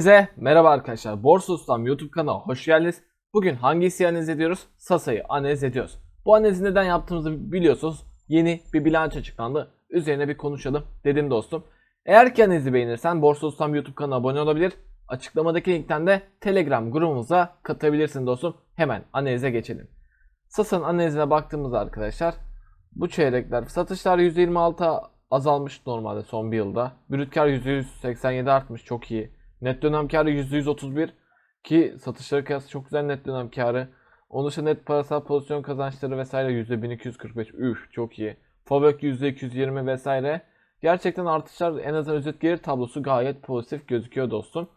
Size merhaba arkadaşlar. Borsa Ustam YouTube kanalına hoş geldiniz. Bugün hangi hisseyi analiz ediyoruz? Sasa'yı analiz ediyoruz. Bu analizi neden yaptığımızı biliyorsunuz. Yeni bir bilanço açıklandı. Üzerine bir konuşalım dedim dostum. Eğer ki analizi beğenirsen Borsa Ustam YouTube kanalına abone olabilir. Açıklamadaki linkten de Telegram grubumuza katılabilirsin dostum. Hemen analize geçelim. Sasa'nın analizine baktığımızda arkadaşlar bu çeyrekler satışlar %26 azalmış normalde son bir yılda. Brüt kar %187 artmış çok iyi. Net dönem karı %131 ki satışları kıyasla çok güzel net dönem karı. Onun dışında net parasal pozisyon kazançları vesaire %1245. Üf çok iyi. Fabrik %220 vesaire. Gerçekten artışlar en azından özet gelir tablosu gayet pozitif gözüküyor dostum.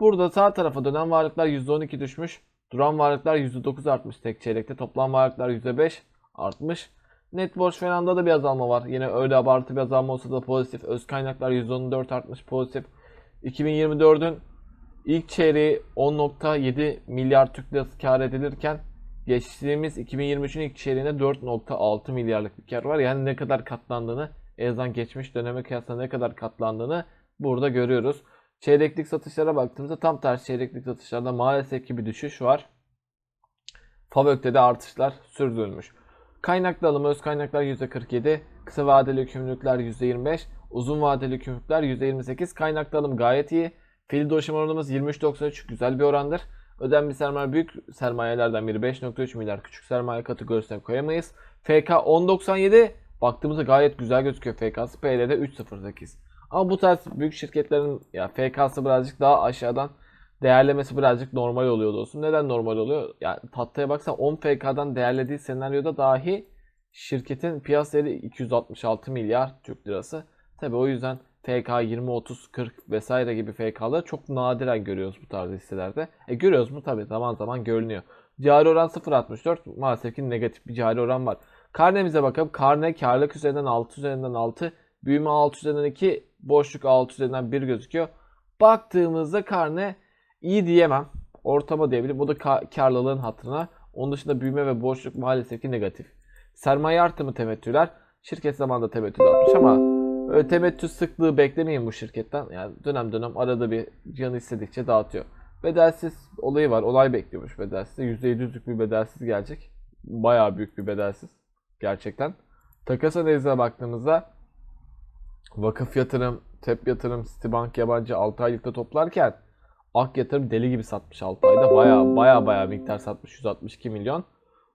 Burada sağ tarafa dönen varlıklar %12 düşmüş. Duran varlıklar %9 artmış tek çeyrekte. Toplam varlıklar %5 artmış. Net borç falan da bir azalma var. Yine öyle abartı bir azalma olsa da pozitif. Öz kaynaklar %14 artmış pozitif. 2024'ün ilk çeyreği 10.7 milyar Türk lirası kar edilirken geçtiğimiz 2023'ün ilk çeyreğinde 4.6 milyarlık bir kar var. Yani ne kadar katlandığını en azından geçmiş döneme kıyasla ne kadar katlandığını burada görüyoruz. Çeyreklik satışlara baktığımızda tam tersi çeyreklik satışlarda maalesef ki bir düşüş var. Favök'te de artışlar sürdürülmüş. Kaynaklı alımı öz kaynaklar %47, kısa vadeli yükümlülükler %25, uzun vadeli yükümlülükler %28. Kaynaklı alım gayet iyi. Fiil dolaşım oranımız 23.93 güzel bir orandır. Ödenmiş sermaye büyük sermayelerden biri 5.3 milyar küçük sermaye kategorisine koyamayız. FK 10.97 baktığımızda gayet güzel gözüküyor FK'sı. PL'de 3.08. Ama bu tarz büyük şirketlerin ya FK'sı birazcık daha aşağıdan değerlemesi birazcık normal oluyor dostum. Neden normal oluyor? Yani tatlıya baksan 10 FK'dan değerlediği senaryoda dahi şirketin piyasa değeri 266 milyar Türk lirası. Tabi o yüzden FK 20, 30, 40 vesaire gibi FK'ları çok nadiren görüyoruz bu tarz hisselerde. E görüyoruz mu? Tabi zaman zaman görünüyor. Cari oran 0.64 maalesef ki negatif bir cari oran var. Karnemize bakalım. Karne karlılık üzerinden 6 üzerinden 6, büyüme 6 üzerinden 2, boşluk 6 üzerinden 1 gözüküyor. Baktığımızda karne iyi diyemem. Ortama diyebilirim. Bu da ka- karlılığın hatırına. Onun dışında büyüme ve boşluk maalesef ki negatif. Sermaye artımı temettüler. Şirket zamanında temettü atmış ama temettü sıklığı beklemeyin bu şirketten. Yani dönem dönem arada bir canı istedikçe dağıtıyor. Bedelsiz olayı var. Olay bekliyormuş bedelsiz. %700'lük bir bedelsiz gelecek. Bayağı büyük bir bedelsiz. Gerçekten. Takas analizine baktığımızda vakıf yatırım, TEP yatırım, Citibank yabancı 6 aylıkta toplarken Ak yatırım deli gibi satmış 6 ayda. Baya baya baya miktar satmış 162 milyon.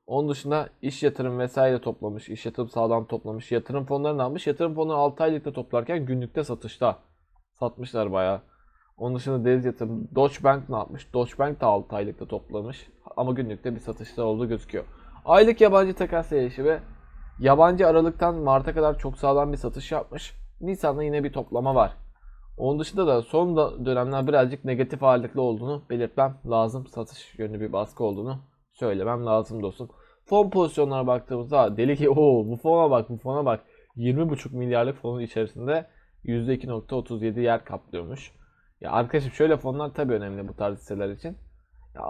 Onun dışında iş yatırım vesaire toplamış. iş yatırım sağlam toplamış. Yatırım fonlarını almış. Yatırım fonları 6 aylıkta toplarken günlükte satışta. Satmışlar baya. Onun dışında deniz yatırım. Deutsche Bank ne yapmış? Deutsche Bank da 6 aylıkta toplamış. Ama günlükte bir satışlar olduğu gözüküyor. Aylık yabancı takas değişimi. Yabancı Aralık'tan Mart'a kadar çok sağlam bir satış yapmış. Nisan'da yine bir toplama var. Onun dışında da son dönemler birazcık negatif ağırlıklı olduğunu belirtmem lazım. Satış yönlü bir baskı olduğunu söylemem lazım dostum. Fon pozisyonlarına baktığımızda deli ki o bu fona bak bu fona bak 20,5 milyarlık fonun içerisinde %2.37 yer kaplıyormuş. Ya arkadaşım şöyle fonlar tabii önemli bu tarz hisseler için. Ya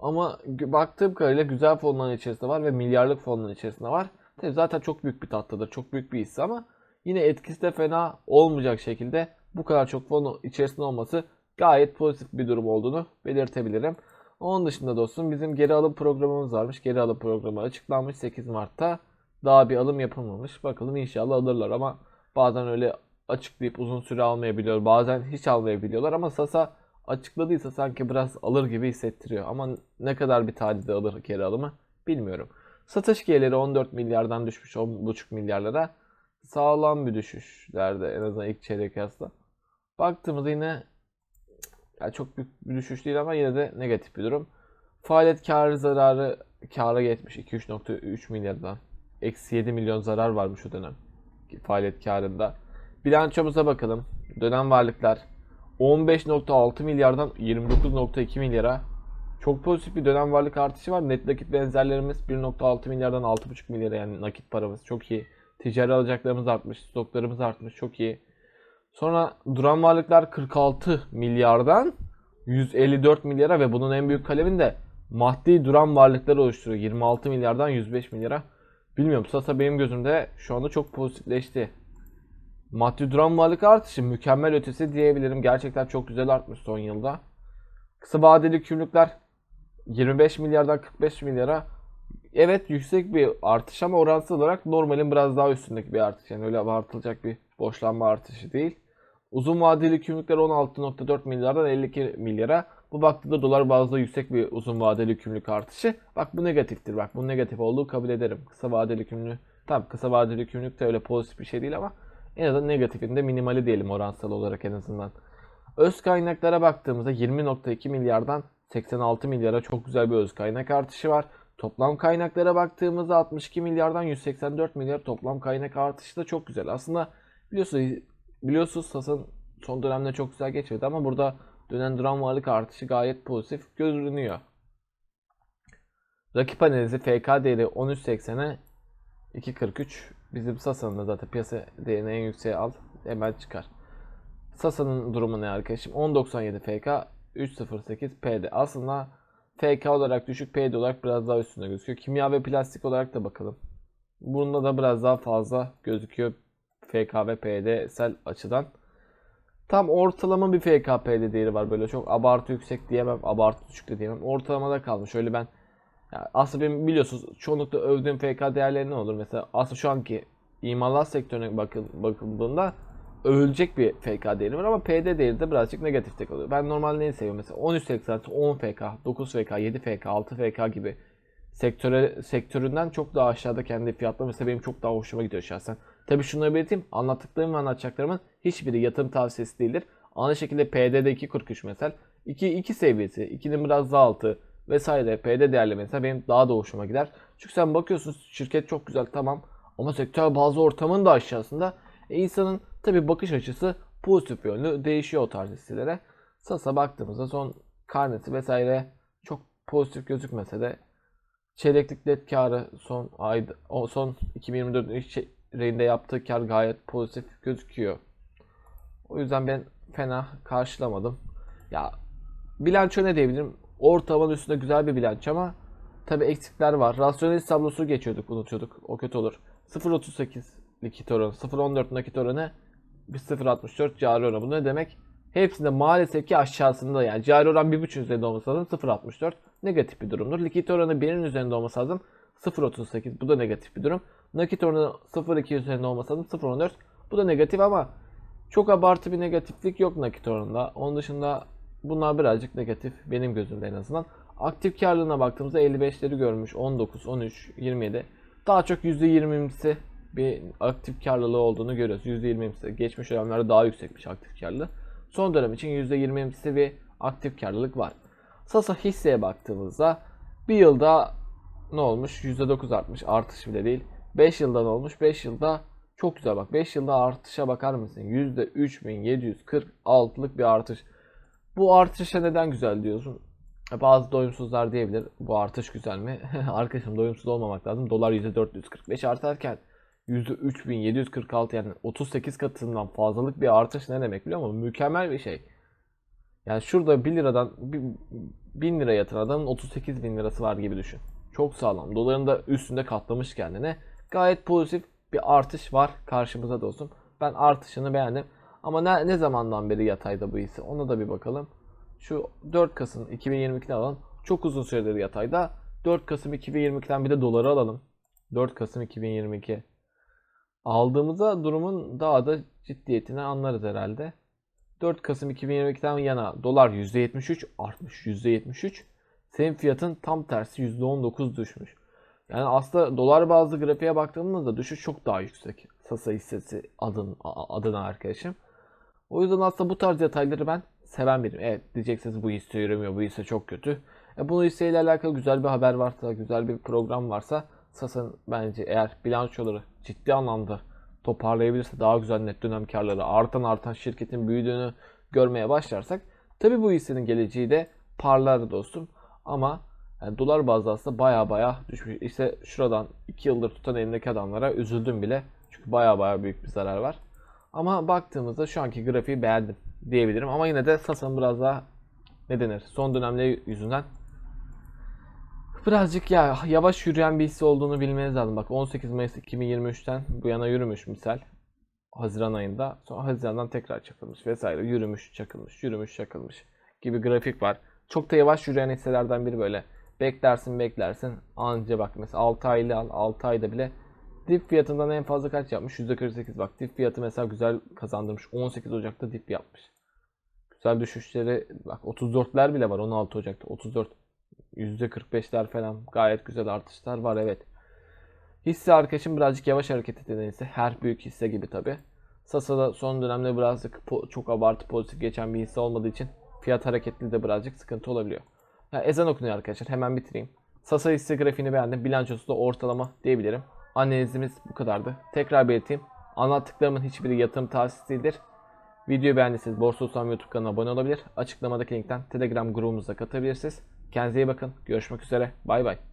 ama baktığım kadarıyla güzel fonların içerisinde var ve milyarlık fonların içerisinde var. Tabii zaten çok büyük bir tatlıdır, çok büyük bir hisse ama yine etkisi de fena olmayacak şekilde bu kadar çok fon içerisinde olması gayet pozitif bir durum olduğunu belirtebilirim. Onun dışında dostum bizim geri alım programımız varmış. Geri alım programı açıklanmış 8 Mart'ta. Daha bir alım yapılmamış. Bakalım inşallah alırlar ama bazen öyle açıklayıp uzun süre almayabiliyor. Bazen hiç almayabiliyorlar ama Sasa açıkladıysa sanki biraz alır gibi hissettiriyor. Ama ne kadar bir tarihte alır geri alımı bilmiyorum. Satış geliri 14 milyardan düşmüş 10,5 milyarlara. Sağlam bir düşüşlerde en azından ilk çeyrek kıyasla. Baktığımızda yine yani çok büyük bir düşüş değil ama yine de negatif bir durum. Faaliyet karı zararı kâra geçmiş 2-3.3 milyardan. Eksi 7 milyon zarar varmış o dönem faaliyet karında. Bilançomuza bakalım. Dönem varlıklar 15.6 milyardan 29.2 milyara. Çok pozitif bir dönem varlık artışı var. Net nakit benzerlerimiz 1.6 milyardan 6.5 milyara yani nakit paramız çok iyi. Ticari alacaklarımız artmış, stoklarımız artmış çok iyi. Sonra duran varlıklar 46 milyardan 154 milyara ve bunun en büyük kalemini de maddi duran varlıkları oluşturuyor. 26 milyardan 105 milyara. Bilmiyorum Sasa benim gözümde şu anda çok pozitifleşti. Maddi duran varlık artışı mükemmel ötesi diyebilirim. Gerçekten çok güzel artmış son yılda. Kısa vadeli kimlikler 25 milyardan 45 milyara evet yüksek bir artış ama oransal olarak normalin biraz daha üstündeki bir artış. Yani öyle abartılacak bir borçlanma artışı değil. Uzun vadeli kimlikler 16.4 milyardan 52 milyara. Bu baktığında dolar bazda yüksek bir uzun vadeli kimlik artışı. Bak bu negatiftir. Bak bu negatif olduğu kabul ederim. Kısa vadeli kimlik Tamam kısa vadeli kimlik de öyle pozitif bir şey değil ama en azından negatifinde minimali diyelim oransal olarak en azından. Öz kaynaklara baktığımızda 20.2 milyardan 86 milyara çok güzel bir öz kaynak artışı var. Toplam kaynaklara baktığımızda 62 milyardan 184 milyar toplam kaynak artışı da çok güzel. Aslında biliyorsunuz biliyorsunuz Sas'ın son dönemde çok güzel geçmedi ama burada dönen duran varlık artışı gayet pozitif görünüyor. Rakip analizi FK değeri 13.80'e 2.43. Bizim Sasa'nın da zaten piyasa değerini en yükseğe al hemen çıkar. Sasa'nın durumu ne arkadaşım? 10.97 FK 3.08 PD. Aslında FK olarak düşük PD olarak biraz daha üstünde gözüküyor. Kimya ve plastik olarak da bakalım. Bunda da biraz daha fazla gözüküyor FK ve PD'sel açıdan. Tam ortalama bir FK PD değeri var böyle çok abartı yüksek diyemem, abartı düşük de diyemem. Ortalamada kalmış. Öyle ben ya aslında benim biliyorsunuz çoğunlukla övdüğüm FK değerleri ne olur? Mesela aslında şu anki imalat sektörüne bakıl, bakıldığında övülecek bir FK değeri var ama PD değeri de birazcık negatifte kalıyor. Ben normalde neyi seviyorum? Mesela 13.80, 10 FK, 9 FK, 7 FK, 6 FK gibi sektöre, sektöründen çok daha aşağıda kendi fiyatları mesela benim çok daha hoşuma gidiyor şahsen. Tabii şunları belirteyim. Anlattıklarım ve anlatacaklarımın hiçbiri yatırım tavsiyesi değildir. Aynı şekilde PD'de 2.43 mesela 2, 2 seviyesi, 2'nin biraz daha altı vesaire PD değerli mesela benim daha da hoşuma gider. Çünkü sen bakıyorsun şirket çok güzel tamam ama sektör bazı ortamın da aşağısında e insanın tabi bakış açısı pozitif yönlü değişiyor o tarz hisselere. Sasa baktığımızda son karnesi vesaire çok pozitif gözükmese de çeyreklik net karı son o son 2024 çeyreğinde yaptığı kar gayet pozitif gözüküyor. O yüzden ben fena karşılamadım. Ya bilanço ne diyebilirim? Ortalamanın üstünde güzel bir bilanço ama tabi eksikler var. Rasyonel tablosu geçiyorduk, unutuyorduk. O kötü olur. 0.38 likit oranı, 0.14 nakit oranı, 0.64 cari oranı. Bu ne demek? Hepsinde maalesef ki aşağısında yani cari oran 1.5 üzerinde olması lazım 0.64 negatif bir durumdur. Likit oranı 1'in üzerinde olması lazım 0.38 bu da negatif bir durum. Nakit oranı 0.2 üzerinde olması lazım 0.14 bu da negatif ama çok abartı bir negatiflik yok nakit oranında. Onun dışında bunlar birazcık negatif benim gözümde en azından. Aktif karlılığına baktığımızda 55'leri görmüş 19, 13, 27 daha çok %20'si bir aktif karlılığı olduğunu görüyoruz. %20'si geçmiş dönemlerde daha yüksekmiş aktif karlılığı. Son dönem için %20'si bir aktif karlılık var. Sasa hisseye baktığımızda bir yılda ne olmuş? %9 artmış. Artış bile değil. 5 yılda ne olmuş? 5 yılda çok güzel bak. 5 yılda artışa bakar mısın? %3746'lık bir artış. Bu artışa neden güzel diyorsun? Bazı doyumsuzlar diyebilir. Bu artış güzel mi? Arkadaşım doyumsuz olmamak lazım. Dolar %445 artarken %3746 yani 38 katından fazlalık bir artış ne demek biliyor musun? Mükemmel bir şey. Yani şurada 1 liradan 1000 lira yatıran adamın 38 bin lirası var gibi düşün. Çok sağlam. Doların da üstünde katlamış kendine. Gayet pozitif bir artış var karşımıza dostum. Ben artışını beğendim. Ama ne, ne zamandan beri yatayda bu hisse? Ona da bir bakalım. Şu 4 Kasım 2022'de alalım. Çok uzun süredir yatayda. 4 Kasım 2022'den bir de doları alalım. 4 Kasım 2022. Aldığımızda durumun daha da ciddiyetini anlarız herhalde. 4 Kasım 2022'den yana dolar %73 artmış. %73. Senin fiyatın tam tersi %19 düşmüş. Yani aslında dolar bazlı grafiğe baktığımızda düşüş çok daha yüksek. Sasa hissesi adın, adına arkadaşım. O yüzden aslında bu tarz detayları ben seven biriyim. Evet diyeceksiniz bu hisse yürümüyor, bu hisse çok kötü. E, bu hisseyle alakalı güzel bir haber varsa, güzel bir program varsa Sasa'nın bence eğer bilançoları ciddi anlamda toparlayabilirse daha güzel net dönem karları artan artan şirketin büyüdüğünü görmeye başlarsak tabi bu hissenin geleceği de parlar dostum. Ama yani dolar bazlı aslında baya baya düşmüş. İşte şuradan 2 yıldır tutan elindeki adamlara üzüldüm bile. Çünkü baya baya büyük bir zarar var. Ama baktığımızda şu anki grafiği beğendim diyebilirim. Ama yine de Sasa'nın biraz daha ne denir son dönemleri yüzünden birazcık ya yavaş yürüyen bir hisse olduğunu bilmeniz lazım. Bak 18 Mayıs 2023'ten bu yana yürümüş misal. Haziran ayında. Sonra Haziran'dan tekrar çakılmış vesaire. Yürümüş, çakılmış, yürümüş, çakılmış gibi grafik var. çok da yavaş yürüyen hisselerden biri böyle. Beklersin beklersin. Anca bak mesela 6 aylı al 6 ayda bile dip fiyatından en fazla kaç yapmış? %48 bak dip fiyatı mesela güzel kazandırmış. 18 Ocak'ta dip yapmış. Güzel düşüşleri bak 34'ler bile var 16 Ocak'ta 34 %45'ler falan gayet güzel artışlar var evet. Hisse arkadaşım birazcık yavaş hareket hisse. Her büyük hisse gibi tabi. Sasa'da son dönemde birazcık çok abartı pozitif geçen bir hisse olmadığı için fiyat hareketli de birazcık sıkıntı olabiliyor. Ha, ezan okunuyor arkadaşlar hemen bitireyim. Sasa hisse grafiğini beğendim. Bilançosu da ortalama diyebilirim. Analizimiz bu kadardı. Tekrar belirteyim. Anlattıklarımın hiçbiri yatırım tavsiyesi değildir. Videoyu beğendiyseniz Borsa Ustam YouTube kanalına abone olabilir. Açıklamadaki linkten Telegram grubumuza katılabilirsiniz. Kendinize iyi bakın. Görüşmek üzere. Bay bay.